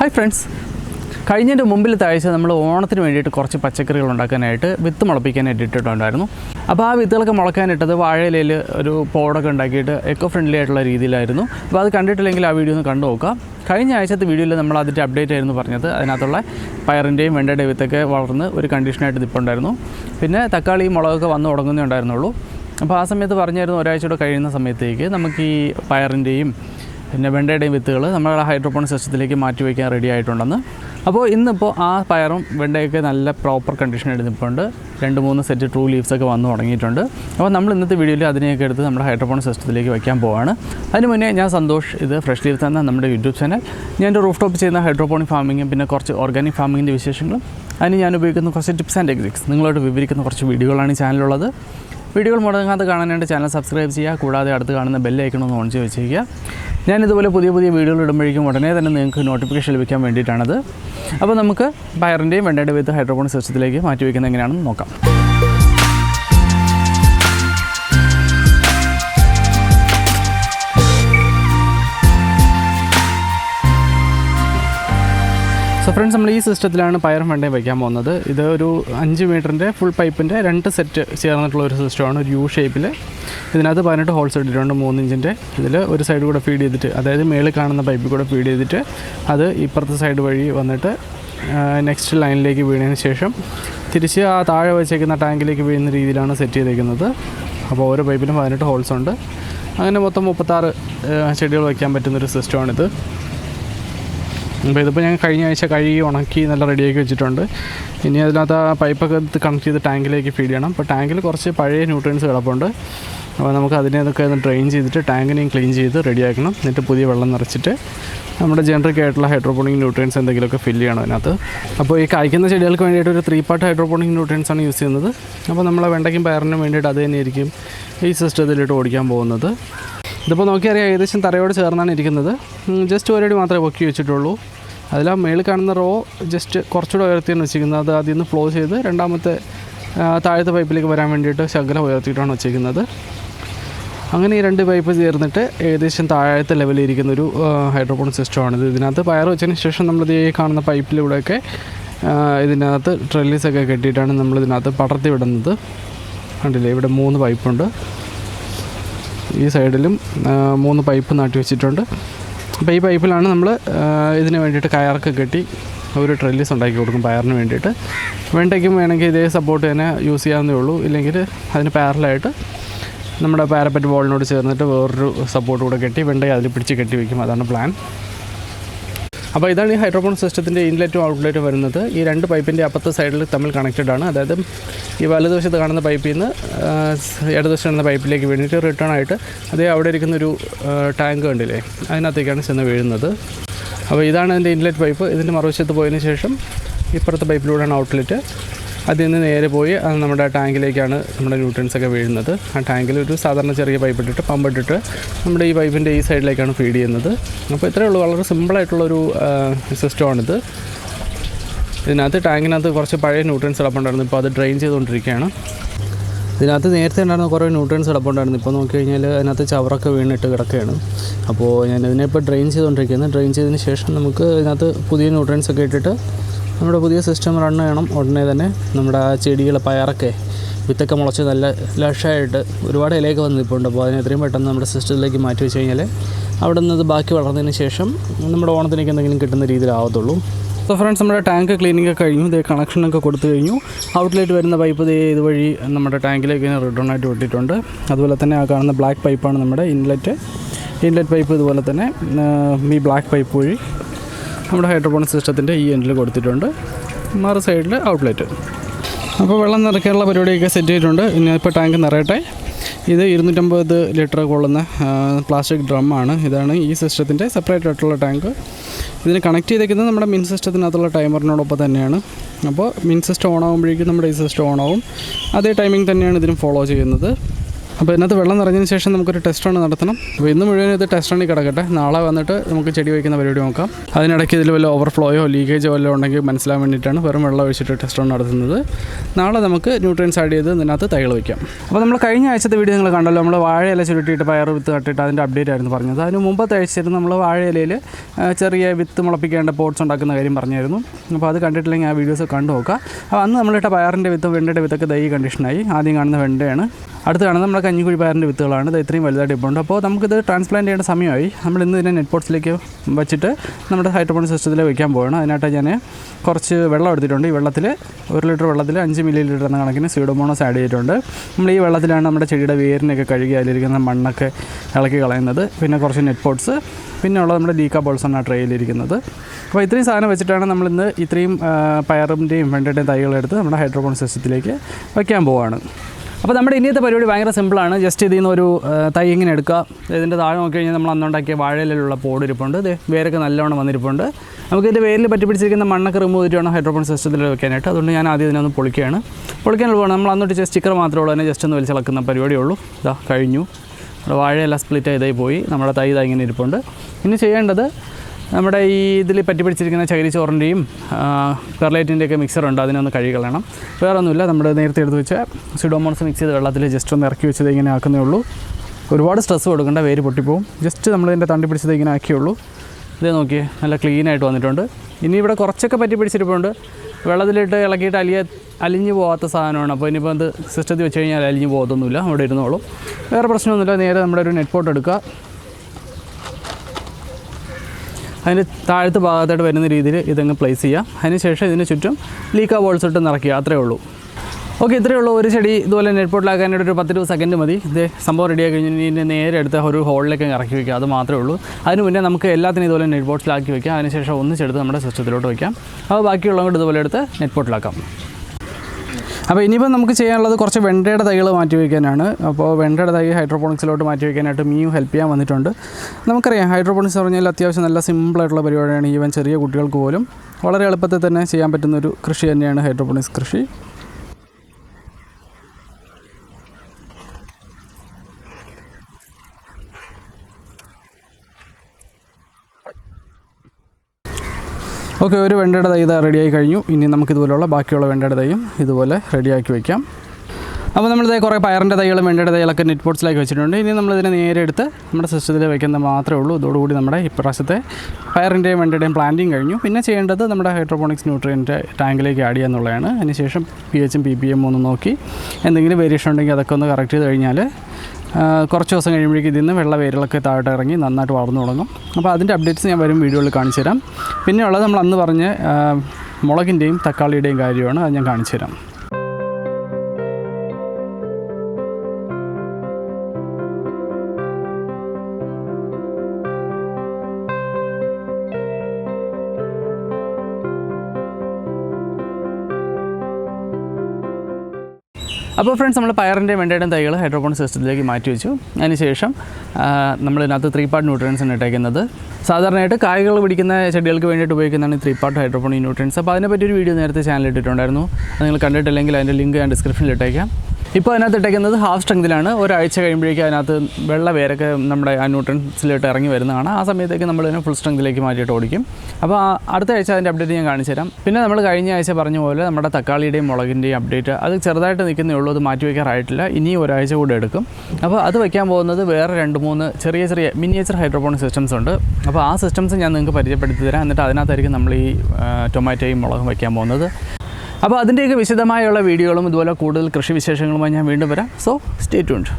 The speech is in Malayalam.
ഹായ് ഫ്രണ്ട്സ് കഴിഞ്ഞതിന്റെ മുമ്പിലത്തെ ആഴ്ച നമ്മൾ ഓണത്തിന് വേണ്ടിയിട്ട് കുറച്ച് പച്ചക്കറികൾ ഉണ്ടാക്കാനായിട്ട് വിത്ത് മുളപ്പിക്കാനായിട്ട് ഇട്ടിട്ടുണ്ടായിരുന്നു. അപ്പോൾ ആ വിത്തുകളൊക്കെ മുളക്കാനിട്ടത് വാഴയിലയിൽ ഒരു പോടൊക്കെ ഉണ്ടാക്കിയിട്ട് എക്കോ ഫ്രണ്ട്ലി ആയിട്ടുള്ള രീതിയിലായിരുന്നു. അപ്പോൾ അത് കണ്ടിട്ടില്ലെങ്കിൽ ആ വീഡിയോ ഒന്ന് കണ്ടു നോക്കാം. കഴിഞ്ഞ ആഴ്ചത്തെ വീഡിയോയിൽ നമ്മൾ അതിന്റെ അപ്ഡേറ്റ് ആയിരുന്നു പറഞ്ഞത്. അതിനകത്തുള്ള പയറിന്റെയും വെണ്ടയുടെയും വിത്തൊക്കെ വളർന്ന് ഒരു കണ്ടീഷനായിട്ട് നിൽപ്പുണ്ടായിരുന്നു പിന്നെ തക്കാളി മുളകൊക്കെ വന്ന് തുടങ്ങുന്നേ ഉണ്ടായിരുന്നുള്ളൂ. അപ്പോൾ ആ സമയത്ത് പറഞ്ഞായിരുന്നു ഒരാഴ്ചയോടെ കഴിയുന്ന സമയത്തേക്ക് നമുക്ക് ഈ പയറിന്റെയും പിന്നെ വെണ്ടയുടെയും വിത്തുകൾ നമ്മുടെ ഹൈഡ്രോപോൺ സിസ്റ്റത്തിലേക്ക് മാറ്റി വയ്ക്കാൻ റെഡി ആയിട്ടുണ്ടെന്ന്. അപ്പോൾ ഇന്നിപ്പോൾ ആ പയറും വെണ്ടയൊക്കെ നല്ല പ്രോപ്പർ കണ്ടീഷൻ എടുത്തിട്ടുണ്ട്. രണ്ട് മൂന്ന് സെറ്റ് ട്രൂ ലീവ്സൊക്കെ വന്നു തുടങ്ങിയിട്ടുണ്ട്. അപ്പോൾ നമ്മൾ ഇന്നത്തെ വീഡിയോയിൽ അതിനെയൊക്കെ എടുത്ത് നമ്മുടെ ഹൈഡ്രോപോൺ സിസ്റ്റത്തിലേക്ക് വയ്ക്കാൻ പോവാണ്. അതിന് മുന്നേ ഞാൻ സന്തോഷ് ഇത് ഫ്രഷ് ലീവ്സ് എന്ന നമ്മുടെ യൂട്യൂബ് ചാനൽ. ഞാൻ എന്റെ റൂഫ് ടോപ്പ് ചെയ്യുന്ന ഹൈഡ്രോപോണിക് ഫാമിങ്ങും പിന്നെ കുറച്ച് ഓർഗാനിക് ഫാമിങ്ങിന്റെ വിശേഷങ്ങളും. അതിന് ഞാൻ ഉപയോഗിക്കുന്ന കുറച്ച് ടിപ്സ് ആൻഡ് ടെക്നിക്സ് നിങ്ങളോട് വിവരിക്കുന്ന കുറച്ച് വീഡിയോകളാണ് ഈ ചാനലുള്ളത് വീഡിയോകൾ മുടങ്ങാതെ കാണാനായിട്ട് ചാനൽ സബ്സ്ക്രൈബ് ചെയ്യുക. കൂടാതെ അടുത്ത് കാണുന്ന ബെല്ലൈക്കണം ഒന്ന് ഓൺ ചെയ്ത് വെച്ചേക്കുക ഞാൻ ഇതുപോലെ പുതിയ പുതിയ വീഡിയോകൾ ഇടുമ്പോഴേക്കും ഉടനെ തന്നെ നിങ്ങൾക്ക് നോട്ടിഫിക്കേഷൻ ലഭിക്കാൻ വേണ്ടിയിട്ടാണത്. അപ്പോൾ നമുക്ക് പയറിന്റെയും വെണ്ടയുടെ വിത്ത് ഹൈഡ്രോപോണിക് സിസ്റ്റത്തിലേക്ക് മാറ്റി വയ്ക്കുന്നത് എങ്ങനെയാണെന്ന് നോക്കാം. ഫ്രണ്ട്സ് നമ്മൾ ഈ സിസ്റ്റത്തിലാണ് പയറും വെണ്ടയും വയ്ക്കാൻ പോകുന്നത്. ഇത് ഒരു അഞ്ച് മീറ്ററിന്റെ ഫുൾ പൈപ്പിന്റെ രണ്ട് സെറ്റ് ചേർന്നിട്ടുള്ള ഒരു സിസ്റ്റമാണ് ഒരു യു ഷേപ്പിൽ ഇതിനകത്ത് പതിനെട്ട് ഹോൾസ് ഇട്ടിട്ടുണ്ട് മൂന്ന് ഇഞ്ചിന്റെ ഇതിൽ ഒരു സൈഡ് കൂടെ ഫീഡ് ചെയ്തിട്ട് അതായത് മേളിൽ കാണുന്ന പൈപ്പിൽ കൂടെ ഫീഡ് ചെയ്തിട്ട് അത് ഇപ്പുറത്തെ സൈഡ് വഴി വന്നിട്ട് നെക്സ്റ്റ് ലൈനിലേക്ക് വീണതിന് ശേഷം തിരിച്ച് ആ താഴെ വെച്ചേക്കുന്ന ടാങ്കിലേക്ക് വീഴുന്ന രീതിയിലാണ് സെറ്റ് ചെയ്തേക്കുന്നത്. അപ്പോൾ ഓരോ പൈപ്പിലും പതിനെട്ട് ഹോൾസ് ഉണ്ട്. അങ്ങനെ മൊത്തം മുപ്പത്താറ് ചെടികൾ വയ്ക്കാൻ പറ്റുന്നൊരു സിസ്റ്റമാണിത് അപ്പോൾ ഇതിപ്പോൾ ഞാൻ കഴിഞ്ഞ ആഴ്ച കഴുകി ഉണക്കി നല്ല റെഡിയാക്കി വെച്ചിട്ടുണ്ട്. ഇനി അതിനകത്ത് ആ പൈപ്പൊക്കെ കണക്ട് ചെയ്ത് ടാങ്കിലേക്ക് ഫീഡ് ചെയ്യണം. അപ്പോൾ ടാങ്കിൽ കുറച്ച് പഴയ ന്യൂട്രിയൻസ് കിടപ്പുണ്ട്. അപ്പോൾ നമുക്ക് അതിനെയൊക്കെ ഒന്ന് ഡ്രെയിൻ ചെയ്തിട്ട് ടാങ്കിനെയും ക്ലീൻ ചെയ്ത് റെഡിയാക്കണം. എന്നിട്ട് പുതിയ വെള്ളം നിറച്ചിട്ട് നമ്മുടെ ജനറിക് ആയിട്ടുള്ള ഹൈഡ്രോപോണിക് ന്യൂട്രിയൻസ് എന്തെങ്കിലുമൊക്കെ ഫില്ല് ചെയ്യണം അതിനകത്ത്. അപ്പോൾ ഈ കായ്ക്കുന്ന ചെടികൾക്ക് വേണ്ടിയിട്ട് ഒരു ത്രീ പാർട്ട് ഹൈഡ്രോപോണിക് ന്യൂട്രിയൻസ് ആണ് യൂസ് ചെയ്യുന്നത്. അപ്പോൾ നമ്മളെ വെണ്ടയ്ക്കും പയറിനും വേണ്ടിയിട്ട് അത് തന്നെയായിരിക്കും ഈ സിസ്റ്റത്തിലിട്ട് ഓടിക്കാൻ പോകുന്നത്. ഇതിപ്പോൾ നോക്കിയറിയാം ഏകദേശം തറയോട് ചേർന്നാണ് ഇരിക്കുന്നത്. ജസ്റ്റ് ഒരടി മാത്രമേ പൊക്കി വെച്ചിട്ടുള്ളൂ. അതിൽ ആ മേളിൽ കാണുന്ന റോ ജസ്റ്റ് കുറച്ചുകൂടെ ഉയർത്തിയാണ് വെച്ചിരിക്കുന്നത്. അത് അതിൽ നിന്ന് ഫ്ലോ ചെയ്ത് രണ്ടാമത്തെ താഴത്തെ പൈപ്പിലേക്ക് വരാൻ വേണ്ടിയിട്ട് ശകലം ഉയർത്തിയിട്ടാണ് വെച്ചിരിക്കുന്നത്. അങ്ങനെ ഈ രണ്ട് പൈപ്പ് ചേർന്നിട്ട് ഏകദേശം താഴത്തെ ലെവലിൽ ഇരിക്കുന്ന ഒരു ഹൈഡ്രോപോൺ സിസ്റ്റമാണിത് ഇതിനകത്ത് പയർ വെച്ചതിന് ശേഷം നമ്മളിത് ഈ കാണുന്ന പൈപ്പിലൂടെയൊക്കെ ഇതിനകത്ത് ട്രെല്ലീസൊക്കെ കെട്ടിയിട്ടാണ് നമ്മൾ ഇതിനകത്ത് പടർത്തി വിടുന്നത്. കണ്ടില്ലേ? ഇവിടെ മൂന്ന് പൈപ്പുണ്ട് ഈ സൈഡിലും മൂന്ന് പൈപ്പ് നാട്ടി വെച്ചിട്ടുണ്ട്. അപ്പോൾ ഈ പൈപ്പിലാണ് നമ്മൾ ഇതിന് വേണ്ടിയിട്ട് കയറൊക്കെ കെട്ടി ഒരു ട്രെല്ലിസ് ഉണ്ടാക്കി കൊടുക്കും പയറിന് വേണ്ടിയിട്ട്. വെണ്ടയ്ക്കും വേണമെങ്കിൽ ഇതേ സപ്പോർട്ട് തന്നെ യൂസ് ചെയ്യാവുന്നേ ഉള്ളൂ. ഇല്ലെങ്കിൽ അതിന് പാരലായിട്ട് നമ്മുടെ പാരപ്പറ്റ് ബോളിനോട് ചേർന്നിട്ട് വേറൊരു സപ്പോർട്ട് കൂടെ കെട്ടി വെണ്ടയെ അതിൽ പിടിച്ച് കെട്ടി വയ്ക്കും അതാണ് പ്ലാൻ അപ്പോൾ ഇതാണ് ഈ ഹൈഡ്രോപോൺ സിസ്റ്റത്തിന്റെ ഇൻലെറ്റും ഔട്ട്ലെറ്റും വരുന്നത്. ഈ രണ്ട് പൈപ്പിന്റെ അപ്പുറത്തെ സൈഡിൽ തമ്മിൽ കണക്റ്റഡ് ആണ്. അതായത് ഈ വലതുവശത്ത് കാണുന്ന പൈപ്പിൽ നിന്ന് ഇടതുവശം കാണുന്ന പൈപ്പിലേക്ക് വീണിട്ട് റിട്ടേൺ ആയിട്ട് അതേ അവിടെ ഇരിക്കുന്ന ഒരു ടാങ്ക് കണ്ടില്ലേ അതിനകത്തേക്കാണ് ചെന്ന് വീഴുന്നത്. അപ്പോൾ ഇതാണ് അതിന്റെ ഇൻലെറ്റ് പൈപ്പ് ഇതിന്റെ മറുവശത്ത് പോയതിന് ശേഷം ഇപ്പുറത്തെ പൈപ്പിലൂടെയാണ് ഔട്ട്ലെറ്റ് അതിൽ നിന്ന് നേരെ പോയി അത് നമ്മുടെ ടാങ്കിലേക്കാണ് നമ്മുടെ ന്യൂട്രിയൻസ് ഒക്കെ വീഴുന്നത്. ആ ടാങ്കിൽ ഒരു സാധാരണ ചെറിയ പൈപ്പ് ഇട്ടിട്ട് പമ്പ് ഇട്ടിട്ട് നമ്മുടെ ഈ പൈപ്പിന്റെ ഈ സൈഡിലേക്കാണ് ഫീഡ് ചെയ്യുന്നത്. അപ്പോൾ ഇത്രയേ ഉള്ളൂ. വളരെ സിമ്പിളായിട്ടുള്ളൊരു സിസ്റ്റമാണിത് ഇതിനകത്ത് ടാങ്കിനകത്ത് കുറച്ച് പഴയ ന്യൂട്രിയൻസ് കിടപ്പുണ്ടായിരുന്നു ഇപ്പോൾ അത് ഡ്രെയിൻ ചെയ്തുകൊണ്ടിരിക്കുകയാണ്. ഇതിനകത്ത് നേരത്തെ ഉണ്ടായിരുന്ന കുറേ ന്യൂട്രിയൻസ് കിടപ്പുണ്ടായിരുന്നു ഇപ്പോൾ നോക്കി കഴിഞ്ഞാൽ അതിനകത്ത് ചവറൊക്കെ വീണിട്ട് കിടക്കുകയാണ്. അപ്പോൾ ഞാൻ ഇതിനെപ്പോൾ ഡ്രെയിൻ ചെയ്തുകൊണ്ടിരിക്കുന്നത് ഡ്രെയിൻ ചെയ്തതിന് ശേഷം നമുക്ക് ഇതിനകത്ത് പുതിയ ന്യൂട്രിയൻസ് ഒക്കെ ഇട്ടിട്ട് നമ്മുടെ പുതിയ സിസ്റ്റം റൺ ചെയ്യണം. ഉടനെ തന്നെ നമ്മുടെ ആ ചെടികൾ പയറൊക്കെ വിത്തൊക്കെ മുളച്ച് നല്ല ലഷായിട്ട് ഒരുപാട് ഇലയൊക്കെ വന്ന് ഉണ്ട് അപ്പോൾ അതിനെ എത്രയും പെട്ടെന്ന് നമ്മുടെ സിസ്റ്റത്തിലേക്ക് മാറ്റി വെച്ച് കഴിഞ്ഞാൽ അവിടെ നിന്ന് ബാക്കി വളർന്നതിന് ശേഷം നമ്മുടെ ഓണത്തിനേക്ക് എന്തെങ്കിലും കിട്ടുന്ന രീതിയിലാവത്തുള്ളൂ. സോ ഫ്രണ്ട്സ് നമ്മുടെ ടാങ്ക് ക്ലീനിങ് ഒക്കെ കഴിഞ്ഞു. ഇതേ കണക്ഷനൊക്കെ കൊടുത്തു കഴിഞ്ഞു. ഔട്ട്ലെറ്റ് വരുന്ന പൈപ്പ് ഇതേ ഇതുവഴി നമ്മുടെ ടാങ്കിലേക്ക് റിട്ടേൺ ആയിട്ട് വിട്ടിട്ടുണ്ട്. അതുപോലെ തന്നെ ആ കാണുന്ന ബ്ലാക്ക് പൈപ്പാണ് നമ്മുടെ ഇൻലെറ്റ് ഇൻലെറ്റ് പൈപ്പ് ഇതുപോലെ തന്നെ ഈ ബ്ലാക്ക് പൈപ്പ് വഴി നമ്മുടെ ഹൈഡ്രോപോണിക് സിസ്റ്റത്തിന്റെ ഈ എൻഡിൽ കൊടുത്തിട്ടുണ്ട്. മറു സൈഡിൽ ഔട്ട്ലെറ്റ്. അപ്പോൾ വെള്ളം നിറയ്ക്കാനുള്ള പരിപാടിയൊക്കെ സെറ്റ് ചെയ്തിട്ടുണ്ട്. ഇനി ഇപ്പോൾ ടാങ്ക് നിറയട്ടെ. ഇത് ഇരുന്നൂറ്റമ്പത് ലിറ്റർ കൊള്ളുന്ന പ്ലാസ്റ്റിക് ഡ്രമ്മാണ് ഇതാണ് ഈ സിസ്റ്റത്തിന്റെ സെപ്പറേറ്റ് ആയിട്ടുള്ള ടാങ്ക്. ഇതിന് കണക്ട് ചെയ്തേക്കുന്നത് നമ്മുടെ മിൻ സിസ്റ്റത്തിനകത്തുള്ള ടൈമറിനോടൊപ്പം തന്നെയാണ്. അപ്പോൾ മിൻ സിസ്റ്റം ഓൺ ആകുമ്പോഴേക്കും നമ്മുടെ ഈ സിസ്റ്റം ഓൺ ആവും. അതേ ടൈമിംഗ് തന്നെയാണ് ഇതിനും ഫോളോ ചെയ്യുന്നത്. അപ്പോൾ ഇതിനകത്ത് വെള്ളം നിറഞ്ഞതിന് ശേഷം നമുക്കൊരു ടെസ്റ്റ് റൺ നടത്തണം. അപ്പോൾ ഇന്ന് മുഴുവൻ ഇത് ടെസ്റ്റ് റണ്ണിൽ കിടക്കട്ടെ. നാളെ വന്നിട്ട് നമുക്ക് ചെടി വയ്ക്കുന്ന പരിപാടി നോക്കാം. അതിനിടയ്ക്ക് ഇതിൽ വല്ല ഓവർഫ്ലോയോ ലീക്കേജോ വല്ലതും ഉണ്ടെങ്കിൽ മനസ്സിലാൻ വേണ്ടിയിട്ടാണ് വെറും വെള്ളം ഒഴിച്ചിട്ട് ടെസ്റ്റ് റൺ നടത്തുന്നത്. നാളെ നമുക്ക് ന്യൂട്രിയൻസ് ആഡ് ചെയ്ത് ഇതിനകത്ത് തൈകൾ വയ്ക്കാം. അപ്പോൾ നമ്മൾ കഴിഞ്ഞ ആഴ്ചത്തെ വീഡിയോ നിങ്ങൾ കണ്ടല്ലോ. നമ്മൾ വാഴയില ചുരുട്ടിയിട്ട് പയർ വിത്ത് കട്ടിട്ട് അതിന്റെ അപ്ഡേറ്റ് ആയിരുന്നു പറഞ്ഞത്. അതിന് മുമ്പത്തെ ആഴ്ചയിൽ നമ്മൾ വാഴയിലയിൽ ചെറിയ വിത്ത് മുളപ്പിക്കേണ്ട പോട്ട്സ് ഉണ്ടാക്കുന്ന കാര്യം പറഞ്ഞായിരുന്നു. അപ്പോൾ അത് കണ്ടിട്ടില്ലെങ്കിൽ ആ വീഡിയോസ് കണ്ടു നോക്കുക അപ്പോൾ അന്ന് നമ്മളിട്ട പയറിന്റെ വിത്ത് വെണ്ടയുടെ വിത്തൊക്കെ ദൈ കണ്ടീഷനായി ആദ്യം കാണുന്ന വെണ്ടയാണ്. അടുത്ത് കാണുന്നത് നമ്മുടെ കഞ്ഞിക്കുഴി പയറിന്റെ വിത്തുകളാണ്. ഇത് ഇത്രയും വലുതായിട്ട് ഇപ്പോൾ ഉണ്ട്. അപ്പോൾ നമുക്കിത് ട്രാൻസ്പ്ലാന്റ് ചെയ്യേണ്ട സമയമായി. നമ്മൾ ഇന്ന് ഇതിനെ നെറ്റ് പോട്ട്സിലേക്ക് വെച്ചിട്ട് നമ്മുടെ ഹൈഡ്രോപോണിക് സിസ്റ്റത്തിൽ വെക്കാൻ പോവുകയാണ് അതിനായിട്ട് ഞാൻ കുറച്ച് വെള്ളം എടുത്തിട്ടുണ്ട്. ഈ വെള്ളത്തിൽ ഒരു ലിറ്റർ വെള്ളത്തിൽ അഞ്ച് മില്ലി ലിറ്റർ എന്ന കണക്കിന് സ്യൂഡോമോണോസ് ആഡ് ചെയ്തിട്ടുണ്ട്. നമ്മൾ ഈ വെള്ളത്തിലാണ് നമ്മുടെ ചെടിയുടെ വേരിനൊക്കെ കഴുകി അതിലിരിക്കുന്ന മണ്ണൊക്കെ ഇളക്കി കളയുന്നത്. പിന്നെ കുറച്ച് നെറ്റ് പോട്ട്സ് പിന്നെ ഉള്ളത് നമ്മുടെ ലീക്ക ബോൾസ് ആ ട്രെയിലിരിക്കുന്നത് അപ്പോൾ ഇത്രയും സാധനം വെച്ചിട്ടാണ് നമ്മൾ ഇന്ന് ഇത്രയും പയറിന്റെയും വെണ്ടയുടെയും തൈകളെടുത്ത് നമ്മുടെ ഹൈഡ്രോപോണിക് സിസ്റ്റത്തിലേക്ക് വയ്ക്കാൻ പോവുകയാണ് അപ്പോൾ നമ്മുടെ ഇനിയത്തെ പരിപാടി ഭയങ്കര സിമ്പിളാണ് ജസ്റ്റ് ഇതിൽ നിന്ന് ഒരു തൈ ഇങ്ങനെ എടുക്കുക. ഇതിന്റെ താഴെ നോക്കി കഴിഞ്ഞാൽ നമ്മൾ അന്നുണ്ടാക്കിയ വാഴയിലുള്ള പോടിരിപ്പുണ്ട് ഇത് വേരൊക്കെ നല്ലവണ്ണം വന്നിരിപ്പുണ്ട്. നമുക്ക് ഇതിന്റെ വേരിൽ പറ്റി പിടിച്ചിരിക്കുന്ന മണ്ണൊക്കെ റിമൂവ് ചെയ്തിട്ട് വേണം ഹൈഡ്രോപോൺ സിസ്റ്റത്തിൽ വെക്കാനായിട്ട്. അതുകൊണ്ട് ഞാൻ ആദ്യം ഇതിനൊന്ന് പൊളിക്കുകയാണ്. പൊളിക്കാനുള്ള നമ്മൾ അന്നോട്ട് ജസ്റ്റ് സ്റ്റിക്കർ മാത്രമേ ഉള്ളൂ. അതിനെ ജസ്റ്റ് ഒന്ന് വലിച്ചിളക്കുന്ന പരിപാടിയേ ഉള്ളൂ. ഇതാ കഴിഞ്ഞു. നമ്മുടെ വാഴയെല്ലാം സ്പ്ലിറ്റ് ചെയ്തായി പോയി. നമ്മുടെ തൈ ഇതാ ഇങ്ങനെ ഇരിപ്പുണ്ട്. ഇനി ചെയ്യേണ്ടത് നമ്മുടെ ഈ ഇതിൽ പറ്റി പിടിച്ചിരിക്കുന്ന ചകിരിച്ചോറിന്റെയും പെർലൈറ്റിന്റെയൊക്കെ മിക്സർ ഉണ്ട്. അതിനൊന്ന് കഴുകി കളയണം വേറെ ഒന്നുമില്ല നമ്മൾ നേരത്തെ എടുത്ത് വെച്ച സിഡോമോൺസ് മിക്സ് ചെയ്ത് വെള്ളത്തിൽ ജസ്റ്റ് ഒന്ന് ഇറക്കി വെച്ചത് ഇങ്ങനെ ആക്കുന്നേ ഉള്ളൂ. ഒരുപാട് സ്ട്രെസ് കൊടുക്കേണ്ട. വേര് പൊട്ടിപ്പോവും. ജസ്റ്റ് നമ്മൾ ഇതിന്റെ തണ്ടി പിടിച്ചത് ഇങ്ങനെ ആക്കിയുള്ളൂ. ഇതേ നോക്കിയേ നല്ല ക്ലീൻ ആയിട്ട് വന്നിട്ടുണ്ട്. ഇനി ഇവിടെ കുറച്ചൊക്കെ പറ്റി പിടിച്ചിരിപ്പുണ്ട്. വെള്ളത്തിലിട്ട് ഇളക്കിയിട്ട് അലിയ അലിഞ്ഞു പോകാത്ത സാധനമാണ്. അപ്പോൾ ഇനിയിപ്പോൾ അത് സിസ്റ്റത്തിൽ വെച്ച് കഴിഞ്ഞാൽ അലിഞ്ഞു പോകത്തൊന്നുമില്ല. അവിടെ ഇരുന്നോളും. വേറെ പ്രശ്നമൊന്നുമില്ല. നേരെ നമ്മുടെ ഒരു നെറ്റ് പോട്ട് എടുക്കുക. അതിന്റെ താഴത്തെ ഭാഗത്തായിട്ട് വരുന്ന രീതിയിൽ ഇതങ്ങ് പ്ലേസ് ചെയ്യാം. അതിനുശേഷം ഇതിന് ചുറ്റും ലീക്ക ബോൾസ് ഇട്ട് നിറയ്ക്കുക. അത്രേ ഉള്ളൂ. ഓക്കെ ഇത്രയേ ഉള്ളൂ. ഒരു ചെടി ഇതുപോലെ നെറ്റ് പോട്ടിലാക്കാനായിട്ട് ഒരു പത്ത് ഇരുപത് സെക്കൻഡ് മതി. ഇത് സംഭവം റെഡിയാക്കി കഴിഞ്ഞാൽ ഇതിന്റെ നേരെ എടുത്ത് ഒരു ഹോളിലേക്ക് ഇറക്കി വയ്ക്കുക അത് മാത്രമേ ഉള്ളൂ. അതിന് മുന്നേ നമുക്ക് എല്ലാത്തിനും ഇതുപോലെ നെറ്റ് ബോട്ടിലാക്കി വയ്ക്കാം അതിനുശേഷം ഒന്നിച്ചെടുത്ത് നമ്മുടെ സിസ്റ്റത്തിലോട്ട് വയ്ക്കാം അപ്പോൾ ബാക്കിയുള്ളവങ്ങോട്ട് ഇതുപോലെ എടുത്ത് നെറ്റ് പോട്ടിലാക്കാം അപ്പോൾ ഇനിയിപ്പോൾ നമുക്ക് ചെയ്യാനുള്ളത് കുറച്ച് വെണ്ടയുടെ തൈകൾ മാറ്റി വയ്ക്കാനാണ്. അപ്പോൾ വെണ്ടയുടെ തൈ ഹൈഡ്രോപോണിക്സിലോട്ട് മാറ്റി വയ്ക്കാനായിട്ട് മിയു ഹെൽപ്പ് ചെയ്യാൻ വന്നിട്ടുണ്ട്. നമുക്കറിയാം ഹൈഡ്രോപോണിക്സ് എന്ന് പറഞ്ഞാൽ അത്യാവശ്യം നല്ല സിമ്പിളായിട്ടുള്ള പരിപാടിയാണ് ഈവൻ ചെറിയ കുട്ടികൾക്ക് പോലും. വളരെ എളുപ്പത്തിൽ തന്നെ ചെയ്യാൻ പറ്റുന്ന ഒരു കൃഷി തന്നെയാണ് ഹൈഡ്രോപോണിക്സ് കൃഷി. ഓക്കെ ഒരു വെണ്ടയുടെ തൈ ഇതാ റെഡിയായി കഴിഞ്ഞു. ഇനി നമുക്ക് ഇതുപോലെയുള്ള ബാക്കിയുള്ള വെണ്ടയുടെ തൈയും ഇതുപോലെ റെഡിയാക്കി വയ്ക്കാം അപ്പോൾ നമ്മളിത് കുറേ പയറിന്റെ തൈകളും വെണ്ടയുടെ തൈകളൊക്കെ നെറ്റ് പോട്ട്സിലേക്ക് വെച്ചിട്ടുണ്ട്. ഇനി നമ്മളിതിനെ നേരെ എടുത്ത് നമ്മുടെ സിസ്റ്റത്തിൽ വെക്കുന്നത് മാത്രമേ ഉള്ളൂ. ഇതോടുകൂടി നമ്മുടെ ഇപ്രാവശ്യത്തെ പയറിന്റെയും വെണ്ടയുടെയും പ്ലാന്റിങ് കഴിഞ്ഞു. പിന്നെ ചെയ്യേണ്ടത് നമ്മുടെ ഹൈഡ്രോപോണിക്സ് ന്യൂട്രിയന്റെ ടാങ്കിലേക്ക് ആഡ് ചെയ്യുക എന്നുള്ളതാണ് അതിനുശേഷം പി എച്ചും പി പി എം ഒന്ന് നോക്കി. എന്തെങ്കിലും വേരിയേഷൻ ഉണ്ടെങ്കിൽ അതൊക്കെ ഒന്ന് കറക്റ്റ് ചെയ്ത് കഴിഞ്ഞാൽ കുറച്ച് ദിവസം കഴിയുമ്പോഴേക്കും ഇതിൽ നിന്ന് വെള്ള വേരുകളൊക്കെ താഴോട്ട് ഇറങ്ങി നന്നായിട്ട് വളർന്നു തുടങ്ങും. അപ്പോൾ അതിന്റെ അപ്ഡേറ്റ്സ് ഞാൻ വരും വീഡിയോയിൽ കാണിച്ചു തരാം പിന്നെ ഉള്ളത് നമ്മൾ അന്ന് പറഞ്ഞ് മുളകിന്റെയും തക്കാളിയുടെയും കാര്യമാണ്. അത് ഞാൻ കാണിച്ചു തരാം അപ്പോൾ ഫ്രണ്ട്സ് നമ്മൾ പയറിന്റെ വെണ്ടയുടെയും തൈകൾ ഹൈഡ്രോപോൺ സിസ്റ്റത്തിലേക്ക് മാറ്റി വെച്ചു. അതിനുശേഷം നമ്മൾ ഇതിനകത്ത് ത്രീ പാർട്ട് ന്യൂട്രിയൻസ് ആണ് ഇട്ടേക്കുന്നത്. സാധാരണയായിട്ട് കായകൾ പിടിക്കുന്ന ചെടികൾക്ക് വേണ്ടിയിട്ട് ഉപയോഗിക്കുന്നതാണ് ത്രീ പാർട്ട് ഹൈഡ്രോപോണിക് ന്യൂട്രിയൻസ് അപ്പോൾ അതിനെപ്പറ്റി ഒരു വീഡിയോ നേരത്തെ ചാനലിൽ ഇട്ടിട്ടുണ്ടായിരുന്നു. അത് നിങ്ങൾ കണ്ടിട്ടില്ലെങ്കിൽ അതിന്റെ ലിങ്ക് ഞാൻ ഡിസ്ക്രിപ്ഷനിൽ ഇട്ടേക്കാം. ഇപ്പോൾ അതിനകത്ത് ഇട്ടേക്കുന്നത് ഹാഫ് സ്ട്രെങ്തിലാണ് ഒരാഴ്ച കഴിയുമ്പോഴേക്കും അതിനകത്ത് വെള്ള വേരൊക്കെ നമ്മുടെ ആ ന്യൂട്രൻസിലോട്ട് ഇറങ്ങി വരുന്നതാണ്. ആ സമയത്തേക്ക് നമ്മൾ ഇതിനെ ഫുൾ സ്ട്രെങ്തിലേക്ക് മാറ്റിയിട്ട് ഓടിക്കും. അപ്പോൾ അടുത്ത ആഴ്ച അതിന്റെ അപ്ഡേറ്റ് ഞാൻ കാണിച്ചു തരാം. പിന്നെ നമ്മൾ കഴിഞ്ഞ ആഴ്ച പറഞ്ഞ പോലെ നമ്മുടെ തക്കാളിയുടെയും മുളകിന്റെയും അപ്ഡേറ്റ് അത് ചെറുതായിട്ട് നിൽക്കുന്നേ ഉള്ളൂ അത് മാറ്റി വയ്ക്കാറായിട്ടില്ല. ഇനി ഒരാഴ്ച കൂടെ എടുക്കും. അപ്പോൾ അത് വയ്ക്കാൻ പോകുന്നത് വേറെ രണ്ട് മൂന്ന് ചെറിയ ചെറിയ മിനിയേച്ചർ ഹൈഡ്രോപോണിക് സിസ്റ്റംസ് ഉണ്ട്. അപ്പോൾ ആ സിസ്റ്റംസ് ഞാൻ നിങ്ങൾക്ക് പരിചയപ്പെടുത്തി തരാം. എന്നിട്ട് അതിനകത്തായിരിക്കും നമ്മൾ ഈ ടൊമാറ്റോയും മുളകും വയ്ക്കാൻ പോകുന്നത്. അപ്പോൾ അതിന്റെയൊക്കെ വിശദമായുള്ള വീഡിയോകളും ഇതുപോലെ കൂടുതൽ കൃഷി വിശേഷങ്ങളുമായി ഞാൻ വീണ്ടും വരാം. So stay tuned